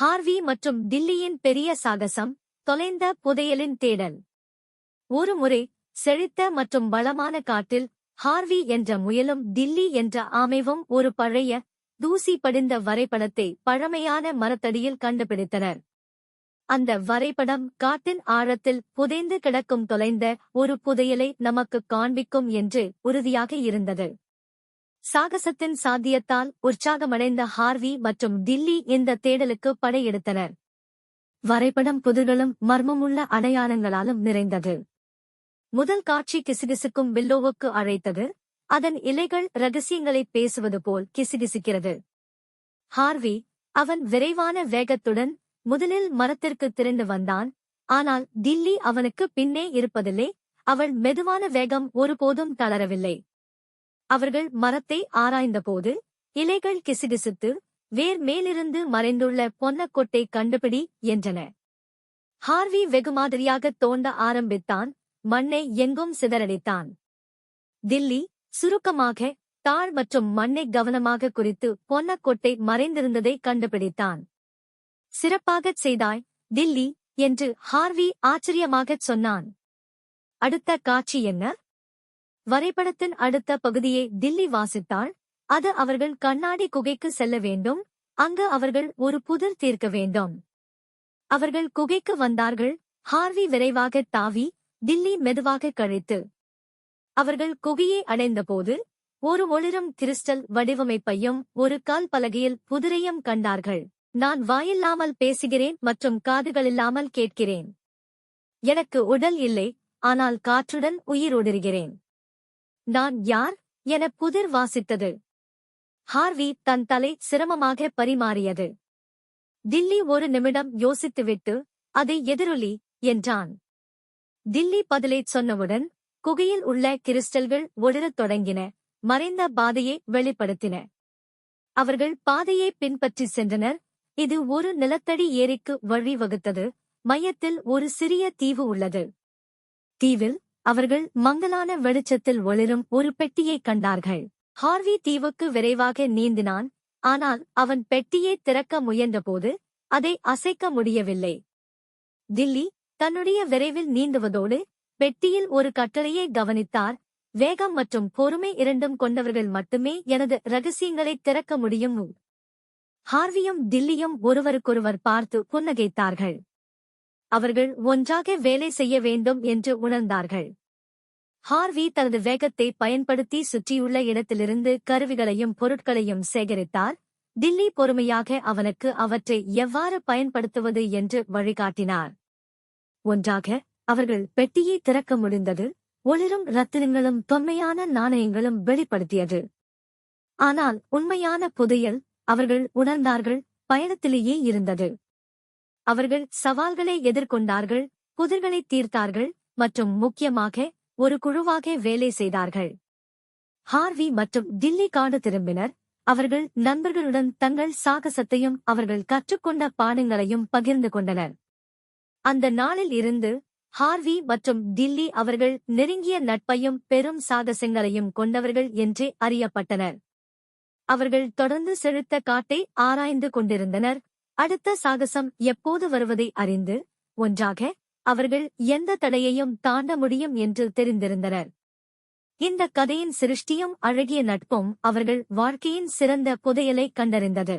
Harvey மற்றும் டில்லியின் பெரிய சாகசம் தொலைந்த புதையலின் தேடல். ஒருமுறை செழித்த மற்றும் வளமான காட்டில் ஹார்வி என்ற முயலும் டில்லி என்ற ஆமைவும் ஒரு பழைய தூசி படிந்த வரைபடத்தை பழமையான மரத்தடியில் கண்டுபிடித்தனர். அந்த வரைபடம் காட்டின் ஆழத்தில் புதைந்து கிடக்கும் தொலைந்த ஒரு புதையலை நமக்கு காண்பிக்கும் என்று உறுதியாக இருந்தது. சாகசத்தின் சாத்தியத்தால் உற்சாகமடைந்த ஹார்வி மற்றும் டில்லி இந்த தேடலுக்கு படையெடுத்தனர். வரைபடம் புதிர்களும் மர்மமுள்ள அடையாளங்களாலும் நிறைந்தது. முதல் காட்சி கிசுகிசுக்கும் வில்லோவுக்கு அழைத்தது. அதன் இலைகள் ரகசியங்களை பேசுவது போல் கிசுகிசுக்கிறது. ஹார்வி அவன் விரைவான வேகத்துடன் முதலில் மரத்திற்கு திரண்டு வந்தான். ஆனால் டில்லி அவனுக்கு பின்னே இருப்பதில்லை. அவள் மெதுவான வேகம் ஒருபோதும் தளரவில்லை. அவர்கள் மரத்தை ஆராய்ந்தபோது இலைகள் கிசுகிசுத்து வேர் மேலிருந்து மறைந்துள்ள பொன்னக்கொட்டை கண்டுபிடி என்றன. ஹார்வி வெகுமாதிரியாக தோண்ட ஆரம்பித்தான் மண்ணை எங்கும் சிதறடித்தான். தில்லி சுருக்கமாக தாழ் மற்றும் மண்ணை கவனமாக குறித்து பொன்னக்கொட்டை மறைந்திருந்ததை கண்டுபிடித்தான். சிறப்பாகச் செய்தாய் தில்லி என்று ஹார்வி ஆச்சரியமாகச் சொன்னான். அடுத்த காட்சி என்ன? வரைபடத்தின் அடுத்த பகுதியை தில்லி வாசித்தால் அது அவர்கள் கண்ணாடி குகைக்கு செல்ல வேண்டும் அங்கு அவர்கள் ஒரு புதிர் தீர்க்க வேண்டும். அவர்கள் குகைக்கு வந்தார்கள் ஹார்வி விரைவாக தாவி தில்லி மெதுவாக கழித்து. அவர்கள் குகையை அடைந்தபோது ஒரு ஒளிரும் கிறிஸ்டல் வடிவமைப்பையும் ஒரு கால் பலகையில் புதிரையும் கண்டார்கள். நான் வாயில்லாமல் பேசுகிறேன் மற்றும் காதுகளில்லாமல் கேட்கிறேன். எனக்கு உடல் இல்லை ஆனால் காற்றுடன் உயிரோடுகிறேன் நான் யார் என புதிர் வாசித்தது. ஹார்வி தன் தலை சிரமமாக பரிமாறியது. தில்லி ஒரு நிமிடம் யோசித்துவிட்டு அதை எதிரொலி என்றான். தில்லி பதிலைச் சொன்னவுடன் குகையில் உள்ள கிறிஸ்டல்கள் ஒளிரத் தொடங்கின மறைந்த பாதையை வெளிப்படுத்தின. அவர்கள் பாதையை பின்பற்றி சென்றனர். இது ஒரு நிலத்தடி ஏரிக்கு வழிவகுத்தது. மையத்தில் ஒரு சிறிய தீவு உள்ளது. தீவில் அவர்கள் மங்கலான வெளிச்சத்தில் ஒளிரும் ஒரு பெட்டியைக் கண்டார்கள். ஹார்வி தீவுக்கு விரைவாக நீந்தினான். ஆனால் அவன் பெட்டியை திறக்க முயன்றபோது அதை அசைக்க முடியவில்லை. தில்லி தன்னுடைய விரைவில் நீந்துவதோடு பெட்டியில் ஒரு கட்டளையை கவனித்தார். வேகம் மற்றும் பொறுமை இரண்டும் கொண்டவர்கள் மட்டுமே எனது ரகசியங்களை திறக்க முடியும். ஹார்வியும் தில்லியும் ஒருவருக்கொருவர் பார்த்து புன்னகைத்தார்கள். அவர்கள் ஒன்றாக வேலை செய்ய வேண்டும் என்று உணர்ந்தார்கள். ஹார்வி தனது வேகத்தை பயன்படுத்தி சுற்றியுள்ள இடத்திலிருந்து கருவிகளையும் பொருட்களையும் சேகரித்தார். தில்லி பொறுமையாக அவனுக்கு அவற்றை எவ்வாறு பயன்படுத்துவது என்று வழிகாட்டினார். ஒன்றாக அவர்கள் பெட்டியை திறக்க முடிந்தது ஒளிரும் ரத்தினங்களும் தொன்மையான நாணயங்களும் வெளிப்படுத்தியது. ஆனால் உண்மையான புதையல் அவர்கள் உணர்ந்தார்கள் பயணத்திலேயே இருந்தது. அவர்கள் சவால்களை எதிர்கொண்டார்கள் புதிர்களை தீர்த்தார்கள் மற்றும் முக்கியமாக ஒரு குழுவாக வேலை செய்தார்கள். ஹார்வி மற்றும் டில்லி காடு திரும்பினர். அவர்கள் நண்பர்களுடன் தங்கள் சாகசத்தையும் அவர்கள் கற்றுக்கொண்ட பாடங்களையும் பகிர்ந்து கொண்டனர். அந்த நாளில் இருந்து ஹார்வி மற்றும் டில்லி அவர்கள் நெருங்கிய நட்பையும் பெரும் சாகசங்களையும் கொண்டவர்கள் என்றே அறியப்பட்டனர். அவர்கள் தொடர்ந்து செலுத்த காட்டை ஆராய்ந்து கொண்டிருந்தனர். அடுத்த சாகசம் எப்போது வருவதை அறிந்து ஒன்றாக அவர்கள் எந்த தடையையும் தாண்ட முடியும் என்று தெரிந்திருந்தனர். இந்த கதையின் சிருஷ்டியும் அழகிய நட்பும் அவர்கள் வாழ்க்கையின் சிறந்த புதையலை கண்டறிந்தது.